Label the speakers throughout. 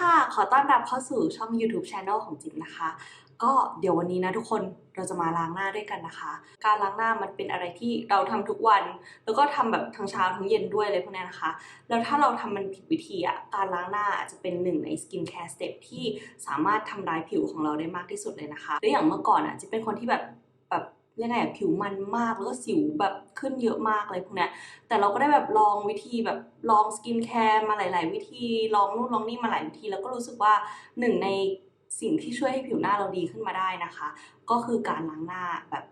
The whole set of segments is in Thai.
Speaker 1: ค่ะ ขอต้อนรับเข้าสู่ช่อง YouTube Channel ของจิ๊บนะคะ ก็เดี๋ยววันนี้นะทุกคนเราจะมาล้างหน้าด้วยกันนะคะ การล้างหน้ามันเป็นอะไรที่เราทำทุกวัน แล้วก็ทำแบบทั้งเช้าทั้งเย็นด้วยเลยพวกเนี้ยนะคะ แล้วถ้าเราทำมันผิดวิธีอะการล้างหน้าอาจจะเป็นหนึ่งในสกินแคร์สเต็ปที่สามารถทำร้ายผิวของเราได้มากที่สุดเลยนะคะและอย่างเมื่อก่อนอะจิ๊บเป็นคนที่แบบ เรียังไงอะผิวมันมากแล้วก็สิวแบบขึ้นเยอะมากเลยพวกนี้แต่เราก็ได้แบบลองวิธีแบบลองสกินแคร์มาหลาย ๆ วิธีลองนู่นลองนี่มาหลายวิธี แล้วก็รู้สึกว่าหนึ่งในสิ่งที่ช่วยให้ผิวหน้าเราดีขึ้นมาได้นะคะ ก็คือการล้างหน้าแบบ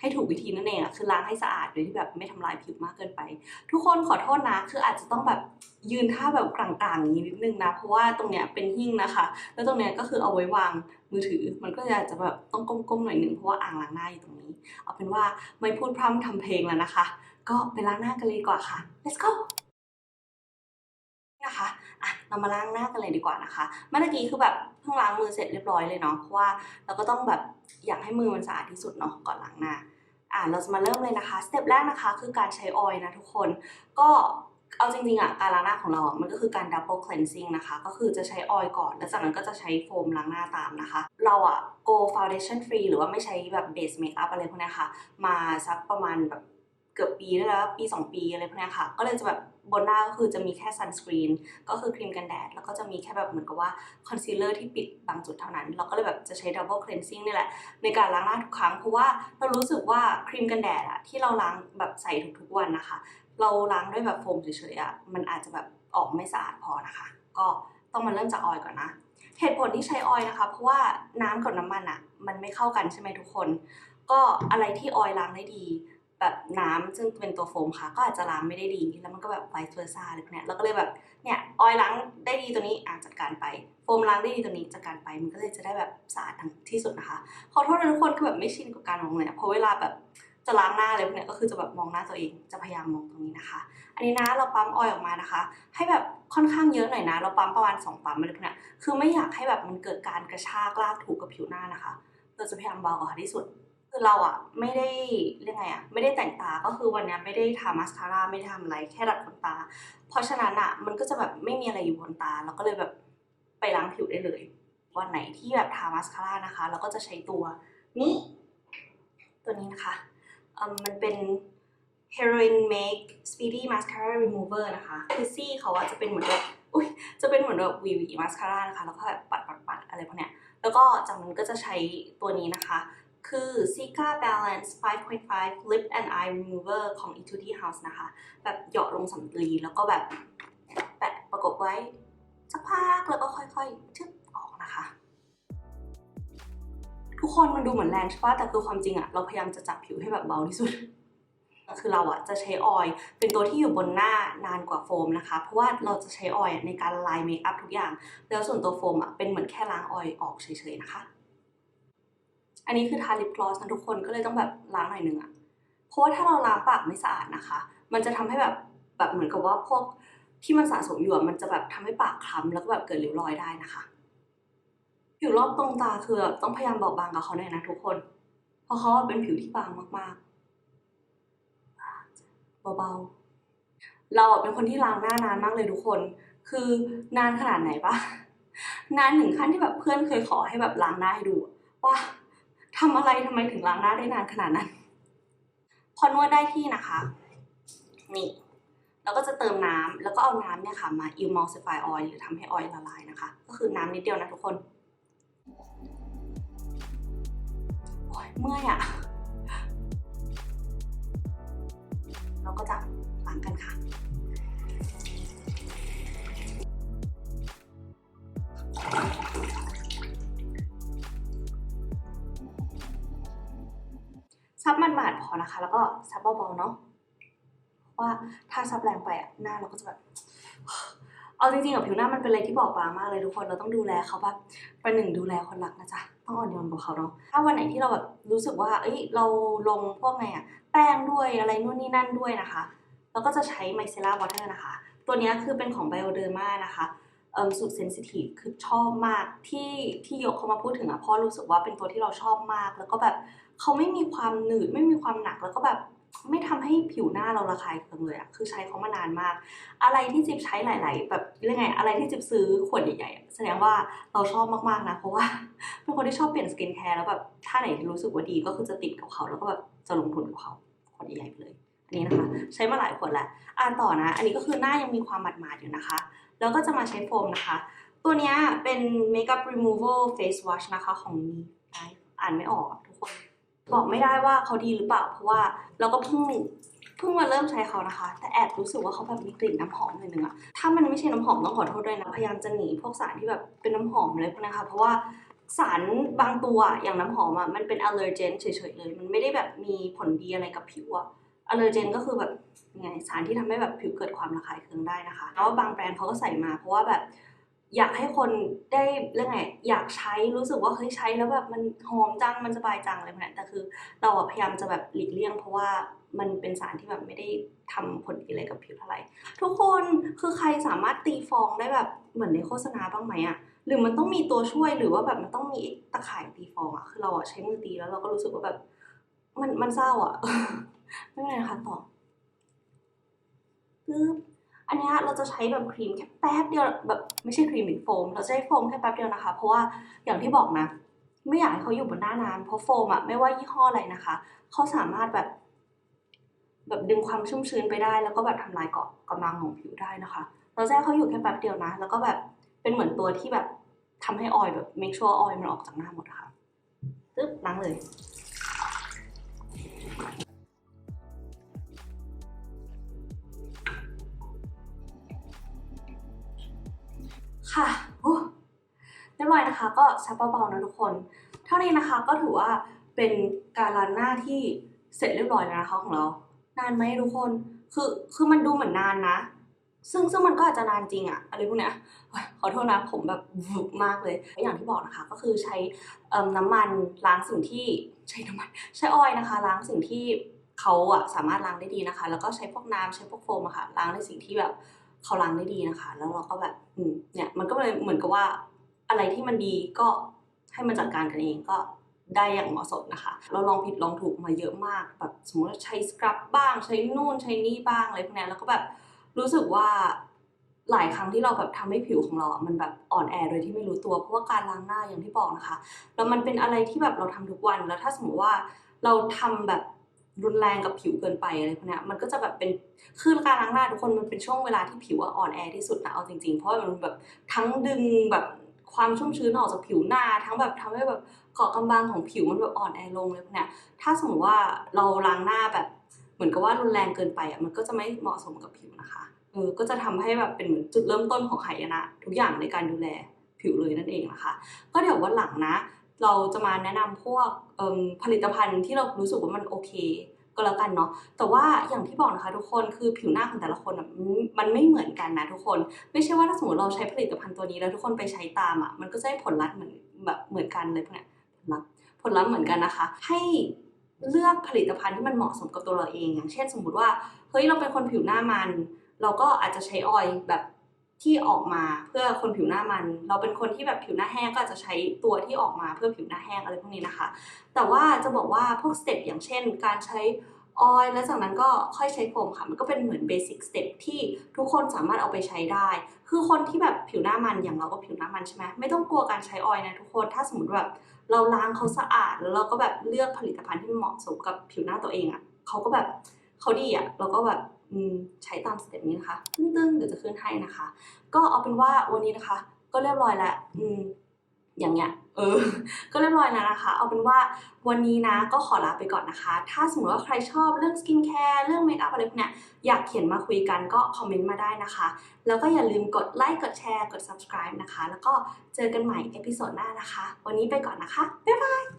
Speaker 1: ให้ถูกวิธีนั่นเองอะคือล้างให้สะอาดโดยที่แบบไม่ทำลายผิวมากเกินไป ทุกคนขอโทษนะ คืออาจจะต้องแบบยืนท่าแบบกลางๆอย่างนี้นิดนึงนะ เพราะว่าตรงเนี้ยเป็นหิ้งนะคะ แล้วตรงเนี้ยก็คือเอาไว้วางมือถือ มันก็จะแบบต้องก้มๆหน่อยหนึ่งเพราะว่าอ่างล้างหน้าอยู่ตรงนี้ เอาเป็นว่าไม่พูดพร่ำทำเพลงแล้วนะคะ ก็ไปล้างหน้ากันเลยดีกว่าค่ะ let's go อะเรามาล้างหน้ากันเลยดีกว่านะคะเมื่อกี้คือแบบเพิ่งล้างมือเสร็จเรียบร้อยเลยเนาะเพราะว่าเราก็ต้องแบบอยากให้มือมันสะอาดที่สุดเนาะก่อนล้างหน้าอะเราจะมาเริ่มเลยนะคะสเต็ปแรกนะคะคือการใช้ออยล์นะทุกคนก็เอาจริงๆอะการล้างหน้าของเราอะมันก็คือการ double cleansing นะคะ ก็คือจะใช้ออยล์ก่อน แล้วจากนั้นก็จะใช้โฟมล้างหน้าตามนะคะ เราอะ go foundation free หรือว่าไม่ใช้แบบ base makeup อะไรพวกเนี้ยค่ะ มาสักประมาณแบบ เกือบปีได้แล้วปี 2 ปีอะไรพวกเนี้ค่ะ ก็เลยจะแบบบนหน้าก็คือจะมีแค่ sunscreen ก็คือครีมกันแดด แล้วก็จะมีแค่แบบเหมือนกับว่า concealer ที่ปิดบางจุดเท่านั้น เราก็เลยแบบจะใช้ double cleansing นี่แหละ ในการล้างหน้าทุกครั้ง เพราะว่าเรารู้สึกว่าครีมกันแดดอะที่เราล้างแบบใส่ทุกๆวันนะคะ เราล้างด้วยแบบโฟมเฉยๆอะมันอาจจะแบบออกไม่สะอาดพอนะคะ ก็ต้องมาเริ่มจากออยล์ก่อนนะเหตุผลที่ใช้ออยล์นะคะ เพราะว่าน้ำกับน้ำมันอะมันไม่เข้ากันใช่ไหมทุกคน ก็อะไรที่ออยล์ล้างได้ดี แบบน้ำซึ่งเป็นตัวโฟมค่ะ ก็อาจจะล้างไม่ได้ดี แล้วมันก็แบบไวท์เวอร์ซ่าอะไรพวกเนี้ยเราก็เลยแบบเนี่ยออยล้างได้ดีตัวนี้อะจัดการไปโฟมล้างได้ดีตัวนี้จัดการไปมันก็เลยจะได้แบบสะอาดทั้งที่สุดนะคะขอโทษนะทุกคนคือแบบไม่ชินกับการมองเลยอะเพราะเวลาแบบจะล้างหน้าอะไรพวกเนี้ยก็คือจะแบบมองหน้าตัวเองจะพยายามมองตรงนี้นะคะ อันนี้นะเราปั๊มออยออกมานะคะ ให้แบบค่อนข้างเยอะหน่อยนะ เราปั๊มประมาณ2ปั๊มอะไรพวกเนี้ยคือไม่อยากให้แบบมันเกิดการกระชากลากถูกับผิวหน้านะคะ เราจะพยายามเบากว่าที่สุด คือเราอะไม่ได้เรียกไงอะไม่ได้แต่งตาก็คือวันนี้ไม่ได้ทามาสคาร่าไม่ได้ทำอะไรแค่ดัดขนตา เพราะฉะนั้นอะมันก็จะแบบไม่มีอะไรอยู่บนตา เราก็เลยแบบไปล้างผิวได้เลย วันไหนที่แบบทามาสคาร่านะคะ เราก็จะใช้ตัวนี้ ตัวนี้นะคะมมันเป็น Heroin Make Speedy Mascara Remover นะคะคือซี่เขาอะจะเป็นเหมือนแบบอุ้ยจะเป็นเหมือนแบบวีวีมาสคาร่านะคะ แล้วก็แบบปัดปัดปัดอะไรพวกเนี้ยแล้วก็จากนั้นก็จะใช้ตัวนี้นะคะ คือ Sika Balance 5.5 Lip and Eye Remover ของ Etude House นะคะ แบบเหยาะลงสำลีแล้วก็แบบแปะประกบไว้สักพักแล้วก็ค่อยๆชึบออกนะคะ ทุกคนมันดูเหมือนแรงใช่ปะแต่คือความจริงอะเราพยายามจะจับผิวให้แบบเบาที่สุดคือเราอะจะใช้ออยล์เป็นตัวที่อยู่บนหน้านานกว่าโฟมนะคะ เพราะว่าเราจะใช้ออยล์ในการละลายเมคอัพทุกอย่าง แล้วส่วนตัวโฟมอะเป็นเหมือนแค่ล้างออยล์ออกเฉยๆนะคะ อันนี้คือทาลิปกลอสนะทุกคนก็เลยต้องแบบล้างหน่อยนึงอะเพราะว่าถ้าเราล้างปากไม่สะอาดนะคะ มันจะทำให้แบบแบบเหมือนกับว่าพวกที่มันสะสมอยู่มันจะแบบทำให้ปากคล้ำแล้วก็แบบเกิดริ้วรอยได้นะคะผิวรอบตรงตาคือแบบต้องพยายามเบาบางกับเขาหน่อยนะทุกคน เพราะเขาเป็นผิวที่บางมากๆเบาๆเราเป็นคนที่ล้างหน้านานมากเลยทุกคน คือนานขนาดไหนปะนานถึงขั้นที่แบบเพื่อนเคยขอให้แบบล้างหน้าให้ดูว่า ทำอะไรทำไมถึงล้างหน้าได้นานขนาดนั้น พอนวดได้ที่นะคะ นี่เราก็จะเติมน้ำแล้วก็เอาน้ำเนี่ยค่ะมา emulsify oil หรือทำให้ออยล์ละลายนะคะ ก็คือน้ำนิดเดียวนะทุกคนโอ๊ยเมื่อยอะเราก็จะล้างกันค่ะ นบาดๆพอนะคะ แล้วก็ซับเบาๆเนาะว่าถ้าซับแรงไปอะหน้าเราก็จะแบบเอาจริงๆกับผิวหน้ามันเป็นอะไรที่บอบบางมากเลยทุกคนเราต้องดูแลเขาแบบประหนึ่งดูแลคนรักนะจ๊ะต้องอ่อนโยนกับเขาเนาะถ้าวันไหนที่เราแบบรู้สึกว่า เอ้ยเราลงพวกไงอะแป้งด้วยอะไรนู่นนี่นั่นด้วยนะคะเราก็จะใช้ไมเซล่าวอเตอร์นะคะ ตัวนี้คือเป็นของ Bioderma นะคะสูตรเซนซิทีฟคือชอบมากที่ที่ยกเขามาพูดถึงอะเพราะรู้สึกว่าเป็นตัวที่เราชอบมากแล้วก็แบบ เขาไม่มีความหนืดไม่มีความหนักแล้วก็แบบไม่ทำให้ผิวหน้าเราระคายเคืองเลยอะคือใช้เขามานานมาก อะไรที่จิบใช้หลาย ๆ แบบเรื่องไง อะไรที่จิบซื้อขวดใหญ่ๆ แสดงว่าเราชอบมากๆนะ เพราะว่าเป็นคนที่ชอบเปลี่ยนสกินแคร์แล้วแบบถ้าไหนรู้สึกว่าดีก็คือจะติดกับเขาแล้วก็แบบจะลงทุนกับเขาขวดใหญ่ๆไปเลย อันนี้นะคะ ใช้มาหลายขวดแล้วอ่านต่อนะ อันนี้ก็คือหน้ายังมีความหมาดๆอยู่นะคะ แล้วก็จะมาใช้โฟมนะคะ ตัวเนี้ยเป็น Makeup Removal Face Wash นะคะของ Me อ่านไม่ออกทุกคน บอกไม่ได้ว่าเขาดีหรือเปล่า เพราะว่าเราก็เพิ่งเพิ่งมาเริ่มใช้เขานะคะ แต่แอบรู้สึกว่าเขาแบบมีกลิ่นน้ำหอมหน่อยนึงอะถ้ามันไม่ใช่น้ำหอมต้องขอโทษด้วยนะพยายามจะหนีพวกสารที่แบบเป็นน้ำหอมอะไรพวกนี้ค่ะเพราะว่าสารบางตัวอย่างน้ำหอมอะมันเป็นอ l ลเลอร์เจนเฉยๆเลย มันไม่ได้แบบมีผลดีอะไรกับผิวอะอ l ลเลอร์เจนก็คือแบบไงสารที่ทำให้แบบผิวเกิดความระคายเคืองได้นะคะแล้วว่าบางแบรนด์เขาก็ใส่มาเพราะว่าแบบ อยากให้คนได้เรื่องไงอยากใช้รู้สึกว่าเฮ้ยใช้แล้วแบบมันหอมจังมันสบายจังอะไรแบบนี้แต่คือ เราพยายามจะแบบหลีกเลี่ยง เพราะว่ามันเป็นสารที่แบบไม่ได้ทำผลดีอะไรกับผิวเท่าไหร่ทุกคนคือใครสามารถตีฟองได้แบบเหมือนในโฆษณาบ้างไหมอะหรือมันต้องมีตัวช่วยหรือว่าแบบมันต้องมีตะข่ายตีฟองอะคือเราอะใช้มือตีแล้วเราก็รู้สึกว่าแบบ มันมันเศร้าอะไม่เป็นไรนะคะต่อปึ๊บ อันนี้เราจะใช้แบบครีมแค่แป๊บเดียวแบบไม่ใช่ครีมหรือโฟม เราจะใช้โฟมแค่แป๊บเดียวนะคะ เพราะว่าอย่างที่บอกนะ ไม่อยากให้เขาอยู่บนหน้านานเพราะโฟมอะไม่ว่ายี่ห้ออะไรนะคะเขาสามารถแบบ แบบดึงความชุ่มชื้นไปได้ แล้วก็แบบทำลายเกาะกำลังของผิวได้นะคะ เราจะให้เขาอยู่แค่แป๊บเดียวนะ แล้วก็แบบเป็นเหมือนตัวที่แบบทำให้ออยล์แบบ make sure ออยล์มันออกจากหน้าหมดอะค่ะตึ๊บล้างเลย ค่ะเรียบร้อยนะคะ ก็ซับเบาๆนะทุกคน เท่านี้นะคะก็ถือว่าเป็นการล้างหน้าที่เสร็จเรียบร้อยแล้วนะคะของเรา นานไหมทุกคน คือคือมันดูเหมือนนานนะ ซึ่งซึ่งมันก็อาจจะนานจริงอะอะไรพวกเนี้ยขอโทษนะผมแบบวุบมากเลย อย่างที่บอกนะคะก็คือใช้น้ำมันล้างสิ่งที่ใช้น้ำมันใช้ออยนะคะ ล้างสิ่งที่เขาอะสามารถล้างได้ดีนะคะ แล้วก็ใช้พวกน้ำใช้พวกโฟมอะค่ะล้างในสิ่งที่แบบ เขาล้างได้ดีนะคะ แล้วเราก็แบบอืมเนี่ยมันก็เลยเหมือนกับว่าอะไรที่มันดีก็ให้มันจัดการกันเองก็ได้อย่างเหมาะสมนะคะ เราลองผิดลองถูกมาเยอะมากแบบสมมติว่าใช้สครับบ้าง ใช้นู่นใช้นี่บ้างอะไรพวกนี้แล้วก็แบบรู้สึกว่าหลายครั้งที่เราแบบทำให้ผิวของเรา มันแบบอ่อนแอโดยที่ไม่รู้ตัว เพราะว่าการล้างหน้าอย่างที่บอกนะคะ แล้วมันเป็นอะไรที่แบบเราทำทุกวัน แล้วถ้าสมมติว่าเราทำแบบ รุนแรงกับผิวเกินไปอะไรพวกเนี้ยมันก็จะแบบเป็นคือการล้างหน้าทุกคนมันเป็นช่วงเวลาที่ผิวอะอ่อนแอที่สุดนะเอาจริงๆ เพราะมันแบบทั้งดึงแบบความชุ่มชื้นออกจากผิวหน้า ทั้งแบบทำให้แบบเกาะกำบังของผิวมันแบบอ่อนแอลงเลยพวกเนี้ยถ้าสมมติว่าเราล้างหน้าแบบเหมือนกับว่ารุนแรงเกินไปอะมันก็จะไม่เหมาะสมกับผิวนะคะเออก็จะทำให้แบบเป็นเหมือนจุดเริ่มต้นของหายนะ ทุกอย่างในการดูแลผิวเลยนั่นเองนะคะ ก็เดี๋ยววันหลังนะ เราจะมาแนะนำพวกผลิตภัณฑ์ที่เรารู้สึกว่ามันโอเค ก็แล้วกันเนาะแต่ว่าอย่างที่บอกนะคะทุกคนคือผิวหน้าของแต่ละคนมันไม่เหมือนกันนะทุกคน ไม่ใช่ว่าถ้าสมมติเราใช้ผลิตภัณฑ์ตัวนี้แล้วทุกคนไปใช้ตามอะมันก็จะได้ผลลัพธ์เหมือนแบบเหมือนกันเลยพวกเนี้ยผลลัพธ์ผลลัพธ์เหมือนกันนะคะ ให้เลือกผลิตภัณฑ์ที่มันเหมาะสมกับตัวเราเอง อย่างเช่น สมมติว่าเฮ้ยเราเป็นคนผิวหน้ามัน เราก็อาจจะใช้ออยล์แบบ ที่ออกมาเพื่อคนผิวหน้ามัน เราเป็นคนที่แบบผิวหน้าแห้งก็อาจจะใช้ตัวที่ออกมาเพื่อผิวหน้าแห้งอะไรพวกนี้นะคะ แต่ว่าจะบอกว่าพวกสเต็ปอย่างเช่น การใช้ออยล์แล้วจากนั้นก็ค่อยใช้โฟมค่ะ มันก็เป็นเหมือนเบสิกสเต็ปที่ทุกคนสามารถเอาไปใช้ได้ คือคนที่แบบผิวหน้ามันอย่างเราก็ผิวหน้ามันใช่ไหมไม่ต้องกลัวการใช้ออยล์นะทุกคนถ้าสมมติแบบเราล้างเขาสะอาดแล้วเราก็แบบเลือกผลิตภัณฑ์ที่เหมาะสมกับผิวหน้าตัวเองอะ่ะเขาก็แบบเขาดีอะ่ะเราก็แบบ ใช้ตามสเต็ปนี้นะคะตึ้งๆเดี๋ยวจะขึ้นให้นะคะ ก็เอาเป็นว่าวันนี้นะคะ ก็เรียบร้อยแล้วอย่างเงี้ยเออ ก็เรียบร้อยแล้วนะคะ เอาเป็นว่าวันนี้นะก็ขอลาไปก่อนนะคะ ถ้าสมมติว่าใครชอบเรื่องสกินแคร์เรื่องเมคอัพอะไรพวกเนี้ยอยากเขียนมาคุยกันก็คอมเมนต์มาได้นะคะ แล้วก็อย่าลืมกดไลค์กดแชร์กด subscribe นะคะ แล้วก็เจอกันใหม่เอพิโซดหน้านะคะ วันนี้ไปก่อนนะคะ บ๊ายบาย